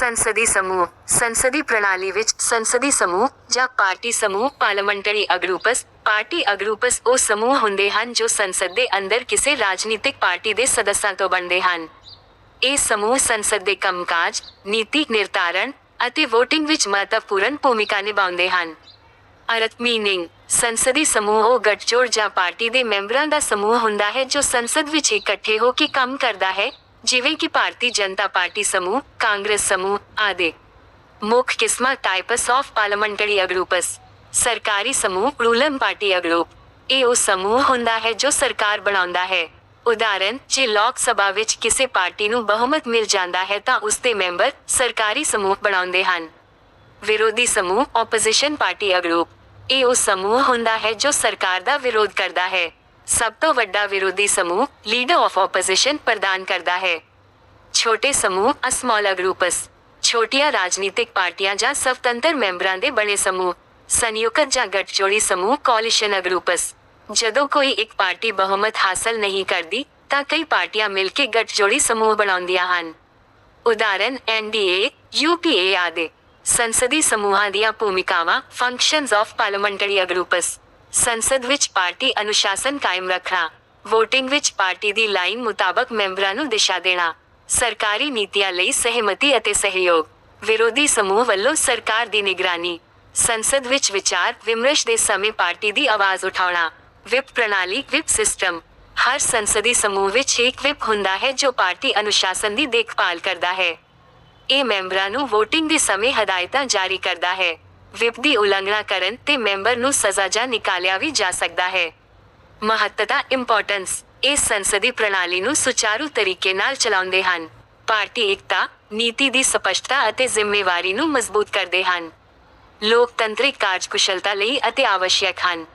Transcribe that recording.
ਸੰਸਦੀ ਸਮੂਹ, ਸੰਸਦੀ ਪ੍ਰਣਾਲੀ ਵਿੱਚ ਸੰਸਦੀ ਸਮੂਹ ਜਾਂ ਪਾਰਟੀ ਸਮੂਹ, ਪਾਰਲੀਮੈਂਟਰੀ ਅਗਰੂਪਸ, ਪਾਰਟੀ ਅਗਰੂਪਸ ਉਹ ਸਮੂਹ ਹੁੰਦੇ ਹਨ ਜੋ ਸੰਸਦ ਦੇ ਅੰਦਰ ਕਿਸੇ ਰਾਜਨੀਤਿਕ ਪਾਰਟੀ ਦੇ ਸਦੱਸਾਂ ਤੋਂ ਬਣਦੇ ਹਨ। ਇਹ ਸਮੂਹ ਸੰਸਦ ਦੇ ਕੰਮਕਾਜ, ਨੀਤੀ ਨਿਰਧਾਰਨ ਅਤੇ VOTING ਵਿੱਚ ਮਹੱਤਵਪੂਰਨ ਭੂਮਿਕਾ ਨਿਭਾਉਂਦੇ ਹਨ। ਅਰਥ ਮੀਨਿੰਗ, ਸੰਸਦੀ ਸਮੂਹ ਉਹ ਗੱਠਜੋੜ ਜਾਂ ਪਾਰਟੀ ਦੇ ਮੈਂਬਰਾਂ ਦਾ ਸਮੂਹ ਹੁੰਦਾ ਹੈ ਜੋ ਸੰਸਦ ਵਿੱਚ ਇਕੱਠੇ ਹੋ ਕੇ ਕੰਮ ਕਰਦਾ ਹੈ ਜਿਵੇਂ ਕਿ ਭਾਰਤੀ ਜਨਤਾ ਪਾਰਟੀ ਸਮੂਹ, ਕਾਂਗਰਸ ਸਮੂਹ ਆਦਿ। ਮੁੱਖ ਕਿਸਮਾਂ ਟਾਈਪਸ ਆਫ ਪਾਰਲੀਮੈਂਟਰੀ ਅਗਰੂਪਸ ਸਰਕਾਰੀ ਸਮੂਹ, ਰੂਲਮ ਪਾਰਟੀ ਅਗਰੂਪ ਇਹ ਉਹ ਸਮੂਹ ਹੁੰਦਾ ਹੈ ਜੋ ਸਰਕਾਰ ਬਣਾਉਂਦਾ ਹੈ। ਉਦਾਹਰਨ, ਜੇ ਲੋਕ ਸਭਾ ਵਿੱਚ ਕਿਸੇ ਪਾਰਟੀ ਨੂੰ ਬਹੁਮਤ ਮਿਲ ਜਾਂਦਾ ਹੈ ਤਾਂ ਉਸ ਦੇ ਮੈਂਬਰ ਸਰਕਾਰੀ ਸਮੂਹ ਬਣਾਉਂਦੇ ਹਨ। ਵਿਰੋਧੀ ਸਮੂਹ ਆਪੋਜੀਸ਼ਨ ਪਾਰਟੀ ਅਗਰੂਪ ਇਹ ਉਹ ਸਮੂਹ ਹੁੰਦਾ ਹੈ ਜੋ ਸਰਕਾਰ ਦਾ ਵਿਰੋਧ ਕਰਦਾ ਹੈ। ਸਭ ਤੋਂ ਵੱਡਾ ਵਿਰੋਧੀ ਸਮੂਹ ਲੀਡਰ ਆਫ ਆਪੋਜੀਸ਼ਨ ਪ੍ਰਦਾਨ ਕਰਦਾ ਹੈ ਛੋਟੇ ਸਮੂਹ ਅਸਮਾਲ ਅਗਰੂਪਸ ਛੋਟੀਆਂ ਰਾਜਨੀਤਿਕ ਪਾਰਟੀਆਂ ਜਾਂ ਸਵਤੰਤਰ ਮੈਂਬਰਾਂ ਦੇ ਬਣੇ ਸਮੂਹ ਸੰਯੁਕਤ ਜਾਂ ਗੱਠਜੋੜੀ ਸਮੂਹ ਕੋalition ਅਗਰੂਪਸ ਜਦੋਂ ਕੋਈ ਇੱਕ ਪਾਰਟੀ ਬਹੁਮਤ ਹਾਸਲ ਨਹੀਂ ਕਰਦੀ ਤਾਂ ਕਈ ਪਾਰਟੀਆਂ ਮਿਲ ਕੇ ਗੱਠਜੋੜੀ ਸਮੂਹ ਬਣਾਉਂਦੀਆਂ ਹਨ ਉਦਾਹਰਨ ਐਨਡੀਏ ਯੂਪੀਏ ਆਦਿ ਸੰਸਦੀ ਸਮੂਹਾਂ ਦੀਆਂ ਭੂਮਿਕਾਵਾਂ ਫੰਕਸ਼ਨਸ ਆਫ ਪਾਰਲੀਮੈਂਟਰੀ ਅਗਰੂਪਸ ਸੰਸਦ ਵਿੱਚ ਪਾਰਟੀ ਅਨੁਸ਼ਾਸਨ ਕਾਇਮ ਰੱਖਣਾ VOTING ਵਿੱਚ ਪਾਰਟੀ ਦੀ ਲਾਈਨ ਮੁਤਾਬਕ ਮੈਂਬਰਾਂ ਨੂੰ ਦਿਸ਼ਾ ਦੇਣਾ, ਸਰਕਾਰੀ ਨੀਤੀਆਂ ਲਈ ਸਹਿਮਤੀ ਅਤੇ ਸਹਿਯੋਗ, ਵਿਰੋਧੀ ਸਮੂਹ ਵੱਲੋਂ ਸਰਕਾਰ ਦੀ ਨਿਗਰਾਨੀ, ਸੰਸਦ ਵਿੱਚ ਵਿਚਾਰ ਵਿਮਰਸ਼ ਦੇ ਸਮੇਂ ਪਾਰਟੀ ਦੀ ਆਵਾਜ਼ ਉਠਾਉਣਾ, ਵਿਪ ਪ੍ਰਣਾਲੀ, ਵਿਪ ਸਿਸਟਮ, ਹਰ ਸੰਸਦੀ ਸਮੂਹ ਵਿੱਚ ਇੱਕ ਵਿਪ ਹੁੰਦਾ ਹੈ ਜੋ ਪਾਰਟੀ ਅਨੁਸ਼ਾਸਨ ਦੀ ਦੇਖਭਾਲ ਕਰਦਾ ਹੈ। ਇਹ ਮੈਂਬਰਾਂ ਨੂੰ VOTING ਦੇ ਸਮੇਂ ਹਦਾਇਤਾਂ ਜਾਰੀ ਕਰਦਾ ਹੈ। ਵਿਪ ਦੀ ਉਲੰਘਣਾ ਕਰਨ ਤੇ ਮੈਂਬਰ ਨੂੰ ਸਜ਼ਾ ਜਾਂ ਨਿਕਾਲਿਆ ਵੀ ਜਾ ਸਕਦਾ ਹੈ। ਮਹੱਤਤਾ ਇੰਪੋਰਟੈਂਸ ਇਸ ਸੰਸਦੀ ਪ੍ਰਣਾਲੀ ਨੂੰ ਸੁਚਾਰੂ ਤਰੀਕੇ ਨਾਲ ਚਲਾਉਂਦੇ ਹਨ। ਪਾਰਟੀ ਇਕਤਾ, ਨੀਤੀ ਦੀ ਸਪਸ਼ਟਤਾ ਅਤੇ ਜ਼ਿੰਮੇਵਾਰੀ ਨੂੰ ਮਜ਼ਬੂਤ ਕਰਦੇ ਹਨ। ਲੋਕਤੰਤਰਿਕ ਕਾਰਜਕੁਸ਼ਲਤਾ ਲਈ ਅਤੇ ਆਵਸ਼ਯਕ ਹਨ।